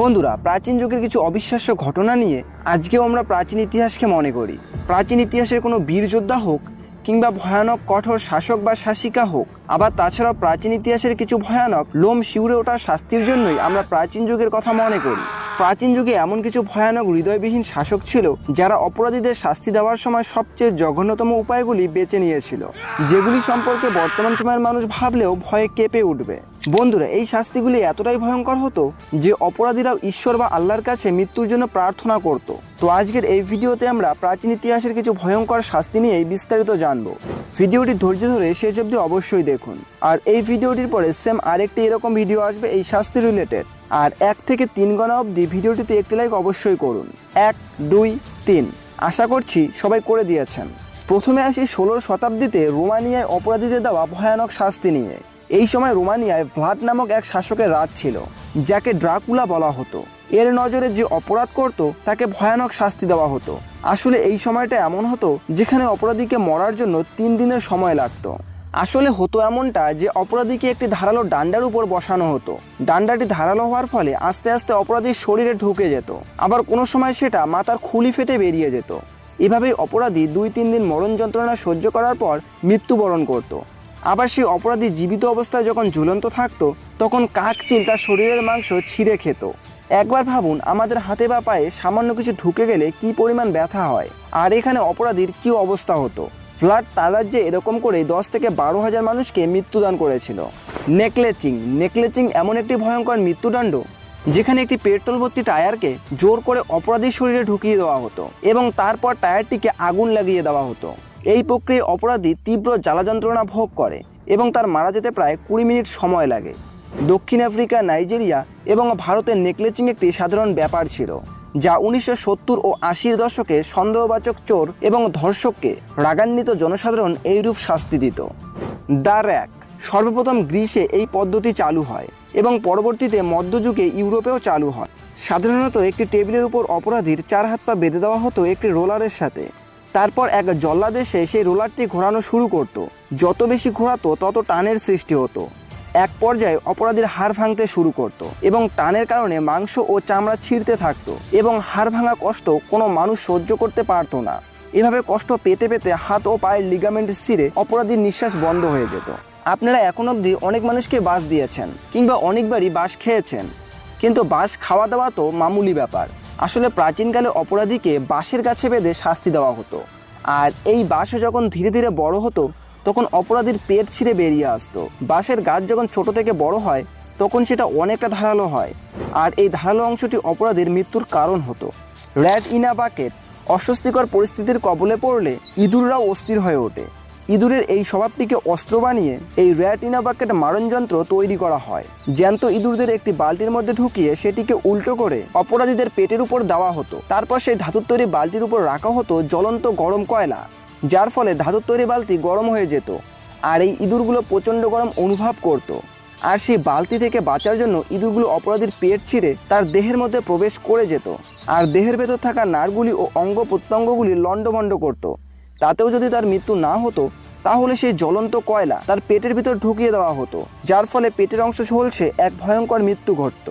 বন্ধুরা, প্রাচীন যুগের কিছু অবিশ্বাস্য ঘটনা নিয়ে আজকেও আমরা প্রাচীন ইতিহাসকে মনে করি। প্রাচীন ইতিহাসের কোনো বীর যোদ্ধা হোক কিংবা ভয়ানক কঠোর শাসক বা শাসিকা হোক, আবার তাছাড়াও প্রাচীন ইতিহাসের কিছু ভয়ানক লোম শিউরে ওঠার শাস্তির জন্যই আমরা প্রাচীন যুগের কথা মনে করি। প্রাচীন যুগে এমন কিছু ভয়ানক হৃদয়বিহীন শাসক ছিল, যারা অপরাধীদের শাস্তি দেওয়ার সময় সবচেয়ে জঘন্যতম উপায়গুলি বেছে নিয়েছিল, যেগুলি সম্পর্কে বর্তমান সময়ের মানুষ ভাবলেও ভয়ে কেঁপে উঠবে। বন্ধুরা, এই শাস্তিগুলি এতটাই ভয়ঙ্কর হতো যে অপরাধীরাও ঈশ্বর বা আল্লাহর কাছে মৃত্যুর জন্য প্রার্থনা করত। তো আজকের এই ভিডিওতে আমরা প্রাচীন ইতিহাসের কিছু ভয়ঙ্কর শাস্তি নিয়েই বিস্তারিত জানব। ভিডিওটি ধৈর্য ধরে শেষ অবধি অবশ্যই দেখুন। আর এই ভিডিওটির পরে সেম আরেকটি এরকম ভিডিও আসবে এই শাস্তি রিলেটেড আর এক থেকে তিন গণা অবধি ভিডিওটিতে একটি লাইক অবশ্যই করুন। এক, দুই, তিন। আশা করছি সবাই করে দিয়েছেন। প্রথমে আসি ষোলোর শতাব্দীতে রোমানিয়ায় অপরাধীদের দেওয়া ভয়ানক শাস্তি নিয়ে। এই সময় রোমানিয়ায় ভ্লাড নামক এক শাসকের রাজ ছিল, যাকে ড্রাকুলা বলা হতো। এর নজরে যে অপরাধ করত, তাকে ভয়ানক শাস্তি দেওয়া হতো। আসলে এই সময়টা এমন হতো, যেখানে অপরাধীকে মরার জন্য তিন দিনের সময় লাগতো। আসলে হতো এমনটা যে, অপরাধীকে একটি ধারালো ডান্ডার উপর বসানো হতো। ডান্ডাটি ধারালো হওয়ার ফলে আস্তে আস্তে অপরাধীর শরীরে ঢুকে যেত। আবার কোনো সময় সেটা মাথার খুলি ফেটে বেরিয়ে যেত। এভাবেই অপরাধী দুই তিন দিন মরণ যন্ত্রণা সহ্য করার পর মৃত্যুবরণ করত। আবার সেই অপরাধী জীবিত অবস্থায় যখন ঝুলন্ত থাকতো, তখন কাকচিল তার শরীরের মাংস ছিঁড়ে খেত। একবার ভাবুন, আমাদের হাতে বা পায়ে সামান্য কিছু ঢুকে গেলে কি পরিমাণ ব্যথা হয়? আর এখানে অপরাধীর কি অবস্থা হতো? ফ্লাড তার রাজ্যে এরকম করে দশ থেকে বারো হাজার মানুষকে মৃত্যুদান করেছিল। নেকলেচিং। নেকলেচিং এমন একটি ভয়ঙ্কর মৃত্যুদণ্ড, যেখানে একটি পেট্রোল ভর্তি টায়ারকে জোর করে অপরাধীর শরীরে ঢুকিয়ে দেওয়া হতো এবং তারপর টায়ারটিকে আগুন লাগিয়ে দেওয়া হতো। এই প্রক্রিয়ায় অপরাধী তীব্র জ্বালা যন্ত্রণা ভোগ করে এবং তার মারা যেতে প্রায় কুড়ি মিনিট সময় লাগে। দক্ষিণ আফ্রিকা, নাইজেরিয়া এবং ভারতের নেকলেচিং একটি সাধারণ ব্যাপার ছিল, যা উনিশশো সত্তর ও আশির দশকে সন্দেহবাচক চোর এবং ধর্ষককে রাগান্বিত জনসাধারণ এইরূপ শাস্তি দিত। দ্য র্যাক সর্বপ্রথম গ্রিসে এই পদ্ধতি চালু হয় এবং পরবর্তীতে মধ্যযুগে ইউরোপেও চালু হয়। সাধারণত একটি টেবিলের উপর অপরাধীর চার হাত পা বেঁধে দেওয়া হতো একটি রোলারের সাথে। তারপর এক জল্লাদেশে সেই রোলারটি ঘোরানো শুরু করত। যত বেশি ঘোরাতো, তত টানের সৃষ্টি হতো। এক পর্যায়ে অপরাধীর হাড় ভাঙতে শুরু করত এবং টানের কারণে মাংস ও চামড়া ছিঁড়তে থাকতো এবং হাড় ভাঙা কষ্ট কোনো মানুষ সহ্য করতে পারতো না। এভাবে কষ্ট পেতে পেতে হাত ও পায়ের লিগামেন্ট ছিঁড়ে অপরাধীর নিঃশ্বাস বন্ধ হয়ে যেত। আপনারা এখন অবধি অনেক মানুষকে বাস দিয়েছেন কিংবা অনেকবারই বাস খেয়েছেন। কিন্তু বাস খাওয়া দাওয়া তো মামুলি ব্যাপার। আসলে প্রাচীনকালে অপরাধীকে বাঁশের কাছে বেঁধে শাস্তি দেওয়া হতো। আর এই বাঁশও যখন ধীরে ধীরে বড় হতো, তখন অপরাধীর পেট ছিঁড়ে বেরিয়ে আসতো। বাঁশের গাছ যখন ছোট থেকে বড় হয়, তখন সেটা অনেকটা ধারালো হয়। আর এই ধারালো অংশটি অপরাধীর মৃত্যুর কারণ হতো। র্যাট ইনা বাকেট অস্বস্তিকর পরিস্থিতির কবলে পড়লে ইঁদুররাও অস্থির হয়ে ওঠে। ইঁদুরের এই স্বভাবটিকে অস্ত্র বানিয়ে এই র্যাটিনা বাকেট মারণ যন্ত্র তৈরি করা হয়। জ্যান্ত ইঁদুরদের একটি বালতির মধ্যে ঢুকিয়ে সেটিকে উল্টো করে অপরাধীদের পেটের উপর দেওয়া হতো। তারপর সেই ধাতুর তৈরি বালতির উপর রাখা হতো জ্বলন্ত গরম কয়লা, যার ফলে ধাতুর তৈরি বালতি গরম হয়ে যেত আর এই ইঁদুরগুলো প্রচণ্ড গরম অনুভব করত। আর সেই বালতি থেকে বাঁচার জন্য ইঁদুরগুলো অপরাধীর পেট ছিঁড়ে তার দেহের মধ্যে প্রবেশ করে যেত। আর দেহের ভেতর থাকা নারগুলি ও অঙ্গ প্রত্যঙ্গগুলি লণ্ডভণ্ড করত। তাতেও যদি তার মৃত্যু না হতো, তাহলে সেই জ্বলন্ত কয়লা তার পেটের ভিতর ঢুকিয়ে দেওয়া হতো, যার ফলে পেটের অংশ ঝলছে এক ভয়ঙ্কর মৃত্যু ঘটত।